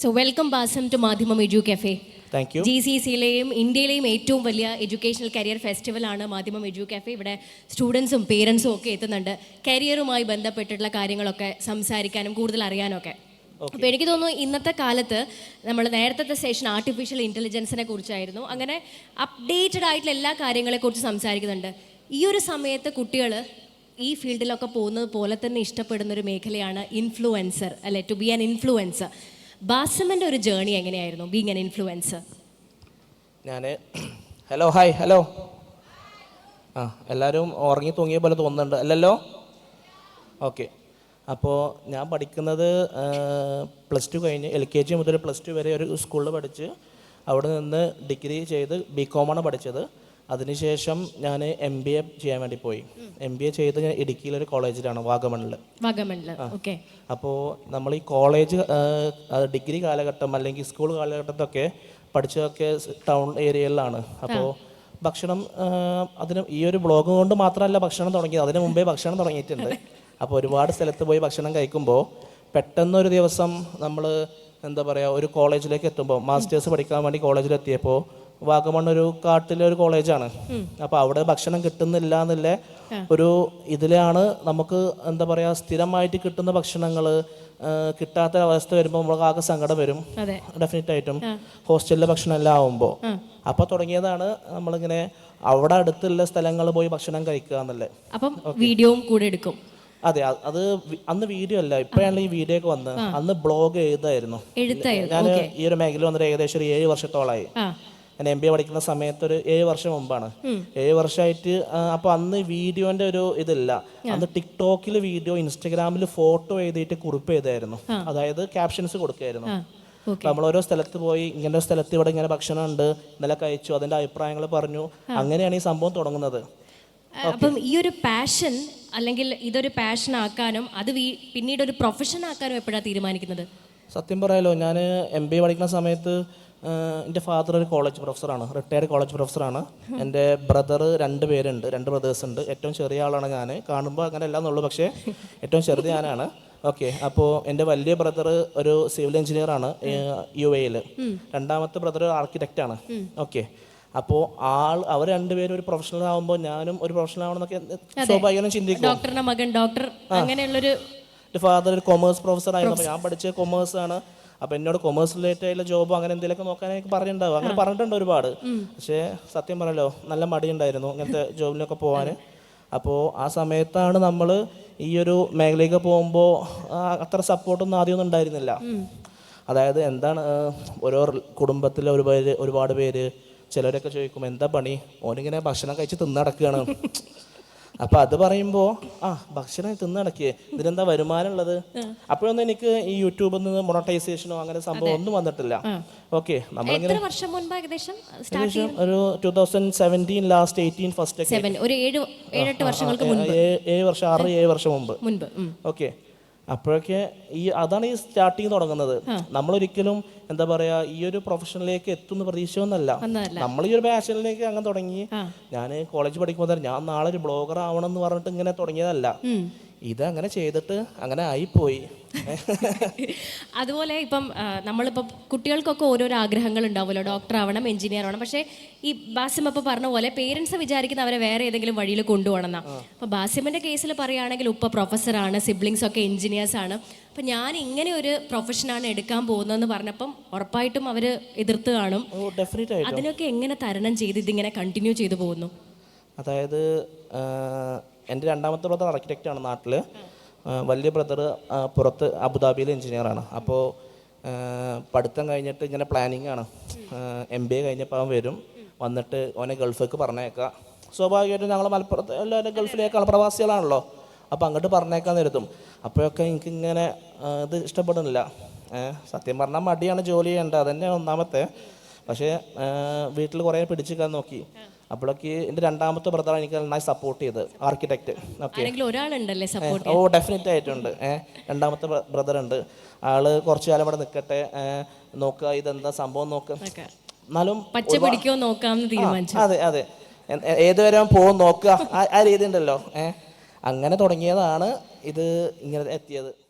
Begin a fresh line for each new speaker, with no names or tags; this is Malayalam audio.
So welcome Basam to Madhyamam edu cafe
thank you
G C സിയിലെയും ഇന്ത്യയിലെയും ഏറ്റവും വലിയ എഡ്യൂക്കേഷണൽ കരിയർ ഫെസ്റ്റിവലാണ് മാധ്യമം എഡ്യൂ കഫേ ഇവിടെ സ്റ്റുഡൻസും പേരൻസും ഒക്കെ എത്തുന്നുണ്ട്. കരിയറുമായി ബന്ധപ്പെട്ടിട്ടുള്ള കാര്യങ്ങളൊക്കെ സംസാരിക്കാനും കൂടുതൽ അറിയാനും ഒക്കെ അപ്പോൾ എനിക്ക് തോന്നുന്നു ഇന്നത്തെ കാലത്ത് നമ്മൾ നേരത്തെ സെഷൻ ആർട്ടിഫിഷ്യൽ ഇന്റലിജൻസിനെ കുറിച്ചായിരുന്നു. അങ്ങനെ അപ്ഡേറ്റഡ് ആയിട്ടുള്ള എല്ലാ കാര്യങ്ങളെക്കുറിച്ച് സംസാരിക്കുന്നുണ്ട്. ഈ ഒരു സമയത്ത് കുട്ടികൾ ഈ ഫീൽഡിലൊക്കെ പോകുന്നത് പോലെ തന്നെ ഇഷ്ടപ്പെടുന്ന ഒരു മേഖലയാണ് ഇൻഫ്ലുവൻസർ അല്ലെ? ടു ബി ആൻ ഇൻഫ്ലുവൻസർ ബാസമിന്റെ ഒരു ജേണി എങ്ങനെയായിരുന്നു ബീങ് ആൻ ഇൻഫ്ലുവൻസർ
ഞാൻ ഹലോ ഹായ് ഹലോ ആ എല്ലാവരും ഉറങ്ങി തൂങ്ങിയ പോലെ തോന്നുന്നുണ്ട്. അല്ലല്ലോ? ഓക്കെ അപ്പോൾ ഞാൻ പഠിക്കുന്നത് പ്ലസ് ടു കഴിഞ്ഞ് എൽ കെ ജി മുതൽ പ്ലസ് ടു വരെ ഒരു സ്കൂളിൽ പഠിച്ച് അവിടെ നിന്ന് ഡിഗ്രി ചെയ്ത് ബി കോമാണ് പഠിച്ചത്. അതിനുശേഷം ഞാൻ എം ബി എ ചെയ്യാൻ വേണ്ടി പോയി. എം ബി എ ചെയ്ത് ഞാൻ ഇടുക്കിയിലൊരു കോളേജിലാണ് വാഗമണിൽ
ഓക്കെ.
അപ്പോൾ നമ്മൾ ഈ കോളേജ് ഡിഗ്രി കാലഘട്ടം അല്ലെങ്കിൽ സ്കൂൾ കാലഘട്ടത്തൊക്കെ പഠിച്ചതൊക്കെ ടൗൺ ഏരിയയിലാണ്. അപ്പോൾ ഭക്ഷണം അതിന് ഈ ഒരു ബ്ലോഗ് കൊണ്ട് മാത്രമല്ല ഭക്ഷണം തുടങ്ങിയത് അതിന് മുമ്പേ ഭക്ഷണം തുടങ്ങിയിട്ടുണ്ട്. അപ്പോൾ ഒരുപാട് സ്ഥലത്ത് പോയി ഭക്ഷണം കഴിക്കുമ്പോൾ പെട്ടെന്നൊരു ദിവസം നമ്മൾ എന്താ പറയുക ഒരു കോളേജിലേക്ക് എത്തുമ്പോൾ മാസ്റ്റേഴ്സ് പഠിക്കാൻ വേണ്ടി കോളേജിലെത്തിയപ്പോൾ വാഗമൺ ഒരു കാട്ടിലെ ഒരു കോളേജാണ് അപ്പൊ അവിടെ ഭക്ഷണം കിട്ടുന്നില്ല എന്നുള്ള ഒരു ഇതിലാണ് നമുക്ക് എന്താ പറയാ സ്ഥിരമായിട്ട് കിട്ടുന്ന ഭക്ഷണങ്ങൾ കിട്ടാത്ത അവസ്ഥ വരുമ്പോൾ നമുക്ക് ആകെ സങ്കടം വരും. ഡെഫിനറ്റ് ആയിട്ടും. ഹോസ്റ്റലിലെ ഭക്ഷണം എല്ലാം ആവുമ്പോൾ അപ്പൊ തുടങ്ങിയതാണ് നമ്മളിങ്ങനെ അവിടെ അടുത്തുള്ള സ്ഥലങ്ങൾ പോയി ഭക്ഷണം കഴിക്കുക എന്നല്ലേ.
അപ്പം വീഡിയോയും കൂടെ എടുക്കും.
അതെ അത് അന്ന് വീഡിയോ അല്ല ഇപ്പോഴാണ് ഈ വീഡിയോ ഒക്കെ വന്ന് അന്ന് ബ്ലോഗ് എഴുതായിരുന്നു. ഞാൻ ഈ ഒരു മേഖല വന്നിട്ട് ഏകദേശം ഒരു ഏഴ് വർഷത്തോളമായി ഞാൻ എം ബി എ പഠിക്കുന്ന സമയത്ത് ഒരു ഏഴ് വർഷം മുമ്പാണ്. ഏഴ് വർഷമായിട്ട് അപ്പോൾ അന്ന് വീഡിയോന്റെ ഒരു ഇതില്ല. അന്ന് ടിക്ടോക്കിൽ വീഡിയോ ഇൻസ്റ്റഗ്രാമിൽ ഫോട്ടോ എഴുതിയിട്ട് കുറിപ്പ് ചെയ്തായിരുന്നു അതായത് ക്യാപ്ഷൻസ് കൊടുക്കുകയായിരുന്നു നമ്മൾ ഓരോ സ്ഥലത്ത് പോയി ഇങ്ങനെ സ്ഥലത്ത് ഇവിടെ ഇങ്ങനെ ഭക്ഷണം ഉണ്ട് ഇന്നലെ കഴിച്ചു അതിന്റെ അഭിപ്രായങ്ങൾ പറഞ്ഞു. അങ്ങനെയാണ് ഈ സംഭവം തുടങ്ങുന്നത്.
അപ്പം ഈ ഒരു പാഷൻ അല്ലെങ്കിൽ ഇതൊരു പാഷൻ ആക്കാനും അത് പിന്നീട് ഒരു പ്രൊഫഷൻ ആക്കാനും എപ്പോഴാണ് തീരുമാനിക്കുന്നത്?
സത്യം പറയാലോ ഞാൻ എം ബി എ പഠിക്കുന്ന സമയത്ത് എന്റെ ഫാദർ ഒരു കോളേജ് പ്രൊഫസറാണ് റിട്ടയർഡ് കോളേജ് പ്രൊഫസറാണ് എന്റെ ബ്രദർ രണ്ട് പേരുണ്ട് രണ്ട് ബ്രദേഴ്സ് ഉണ്ട്. ഏറ്റവും ചെറിയ ആളാണ് ഞാൻ കാണുമ്പോൾ അങ്ങനെ അല്ല എന്നുള്ളൂ പക്ഷേ ഏറ്റവും ചെറുത് ഞാനാണ്. ഓക്കെ അപ്പോൾ എന്റെ വലിയ ബ്രദർ ഒരു സിവിൽ എഞ്ചിനീയർ ആണ് യു എയിൽ രണ്ടാമത്തെ ബ്രദർ ആർക്കിടെക്റ്റ് ആണ്. ഓക്കെ അപ്പോൾ ആൾ അവർ രണ്ടുപേരും ഒരു പ്രൊഫഷണൽ ആവുമ്പോൾ ഞാനും ഒരു പ്രൊഫഷണൽ ആവണമെന്നൊക്കെ സ്വാഭാവികം ചിന്തിക്കും.
ഡോക്ടറുടെ മകൻ ഡോക്ടർ അങ്ങനെയുള്ളൊരു
ഫാദർ ഒരു കൊമേഴ്സ് പ്രൊഫസർ ആയിരുന്നു. ഞാൻ പഠിച്ച കൊമേഴ്സ് ആണ്. അപ്പോൾ എന്നോട് കൊമേഴ്സ് റിലേറ്റഡ് ആയിട്ടുള്ള ജോബോ അങ്ങനെ എന്തെങ്കിലുമൊക്കെ നോക്കാനൊക്കെ പറഞ്ഞിട്ടുണ്ടാവും. അങ്ങനെ പറഞ്ഞിട്ടുണ്ട് ഒരുപാട്. പക്ഷേ സത്യം പറഞ്ഞല്ലോ നല്ല മടിയുണ്ടായിരുന്നു ഇങ്ങനത്തെ ജോബിലൊക്കെ പോകാൻ അപ്പോൾ ആ സമയത്താണ് നമ്മൾ ഈ ഒരു മേഖലയ്ക്ക് പോകുമ്പോൾ അത്ര സപ്പോർട്ടൊന്നും ആദ്യമൊന്നും ഉണ്ടായിരുന്നില്ല. അതായത് എന്താണ് ഓരോ കുടുംബത്തിലെ ഒരു പേര് ഒരുപാട് പേര് ചിലരൊക്കെ ചോദിക്കും എന്താ പണി? ഓനിങ്ങനെ ഭക്ഷണം കഴിച്ച് തിന്നടക്കുകയാണ് അപ്പൊ അത് പറയുമ്പോ ആ ഭക്ഷണം തിന്നടക്കിയേ ഇതിനെന്താ വരുമാനം ഉള്ളത്? അപ്പോഴൊന്നും എനിക്ക് ഈ യൂട്യൂബിൽ നിന്ന് മൊണോട്ടൈസേഷനോ അങ്ങനെ സംഭവം ഒന്നും വന്നിട്ടില്ല. ഓക്കെ നമ്മളിങ്ങനെ
വർഷം മുൻപ് ഏകദേശം
ഏകദേശം ഒരു two thousand seventeen last eighteen first
ഒരു ഏഴ് ഏഴെട്ട് വർഷങ്ങൾക്ക് മുൻപ്.
ഏഴ് വർഷം ആറ് ഏഴ് വർഷം മുമ്പ്
മുൻപ്.
ഓക്കെ അപ്പോഴൊക്കെ ഈ അതാണ് ഈ സ്റ്റാർട്ടിങ് തുടങ്ങുന്നത്. നമ്മളൊരിക്കലും എന്താ പറയാ ഈ ഒരു പ്രൊഫഷനിലേക്ക് എത്തുന്ന പ്രതീക്ഷയൊന്നല്ല. നമ്മൾ ഈ ഒരു പാഷനിലേക്ക് അങ്ങനെ തുടങ്ങി. ഞാൻ കോളേജ് പഠിക്കുമ്പോൾ ഞാൻ നാളെ ഒരു ബ്ലോഗർ ആവണം എന്ന് പറഞ്ഞിട്ട് ഇങ്ങനെ തുടങ്ങിയതല്ല. ഇത് അങ്ങനെ ചെയ്തിട്ട് അങ്ങനെ ആയിപ്പോയി.
അതുപോലെ ഇപ്പം നമ്മളിപ്പം കുട്ടികൾക്കൊക്കെ ഓരോരോ ആഗ്രഹങ്ങൾ ഉണ്ടാവുമല്ലോ. ഡോക്ടർ ആവണം എഞ്ചിനീയർ ആവണം. പക്ഷേ ഈ ബാസിം അപ്പോൾ പറഞ്ഞ പോലെ പേരൻസ് വിചാരിക്കുന്ന അവരെ വേറെ ഏതെങ്കിലും വഴിയിൽ കൊണ്ടുപോകണം അപ്പോൾ ബാസിമിന്റെ കേസിൽ പറയുകയാണെങ്കിൽ ഉപ്പ പ്രൊഫസറാണ് സിബ്ലിങ്സ് ഒക്കെ എഞ്ചിനീയേഴ്സ് ആണ്. അപ്പം ഞാൻ ഇങ്ങനെ ഒരു പ്രൊഫഷനാണ് എടുക്കാൻ പോകുന്നതെന്ന് പറഞ്ഞപ്പം ഉറപ്പായിട്ടും അവർ എതിർത്ത് കാണും. അതിനൊക്കെ എങ്ങനെ തരണം ചെയ്ത് ഇതിങ്ങനെ കണ്ടിന്യൂ ചെയ്തു പോകുന്നു?
അതായത് എന്റെ രണ്ടാമത്തെ ബ്രദർ ആർക്കിടെക്റ്റ് ആണ് നാട്ടിൽ വലിയ ബ്രദർ പുറത്ത് അബുദാബിയിൽ എഞ്ചിനീയറാണ് അപ്പോൾ പഠിത്തം കഴിഞ്ഞിട്ട് ഇങ്ങനെ പ്ലാനിങ് ആണ്. എം ബി എ കഴിഞ്ഞപ്പോൾ അവൻ വരും. വന്നിട്ട് ഓനെ ഗൾഫിലേക്ക് പറഞ്ഞേക്കാം. സ്വാഭാവികമായിട്ടും ഞങ്ങൾ മലപ്പുറത്ത് എല്ലാവരും ഗൾഫിലേക്കാണ്. പ്രവാസികളാണല്ലോ. അപ്പോൾ അങ്ങോട്ട് പറഞ്ഞേക്കാൻ നിർത്തും അപ്പോഴൊക്കെ എനിക്ക് ഇങ്ങനെ ഇത് ഇഷ്ടപ്പെടുന്നില്ല. സത്യം പറഞ്ഞാൽ മടിയാണ് ജോലി ചെയ്യേണ്ടത്. അതന്നെ ഒന്നാമത്തെ. പക്ഷേ വീട്ടിൽ കുറേ പിടിച്ചിരിക്കാൻ നോക്കി. അപ്പോഴൊക്കെ എന്റെ രണ്ടാമത്തെ ബ്രദർ എനിക്ക് നന്നായി സപ്പോർട്ട് ചെയ്ത് ആർക്കിടെക്ട്
ഒരാളുണ്ടല്ലേ സപ്പോർട്ട്
ഓ ഡെഫിനറ്റ് ആയിട്ടുണ്ട്. ഏഹ് രണ്ടാമത്തെ ബ്രദർ ഉണ്ട്. ആൾ കുറച്ചു കാലം ഇവിടെ നിൽക്കട്ടെ നോക്കുക ഇതെന്താ സംഭവം നോക്കുക എന്നാലും
പച്ച പിടിക്കോ നോക്കാമെന്ന് തീരുമാനിച്ചു.
അതെ അതെ. ഏതുവരെ പോകും നോക്കുക. ആ- ആ രീതി ഉണ്ടല്ലോ. ഏഹ് അങ്ങനെ തുടങ്ങിയതാണ് ഇത് ഇങ്ങനെ എത്തിയത്.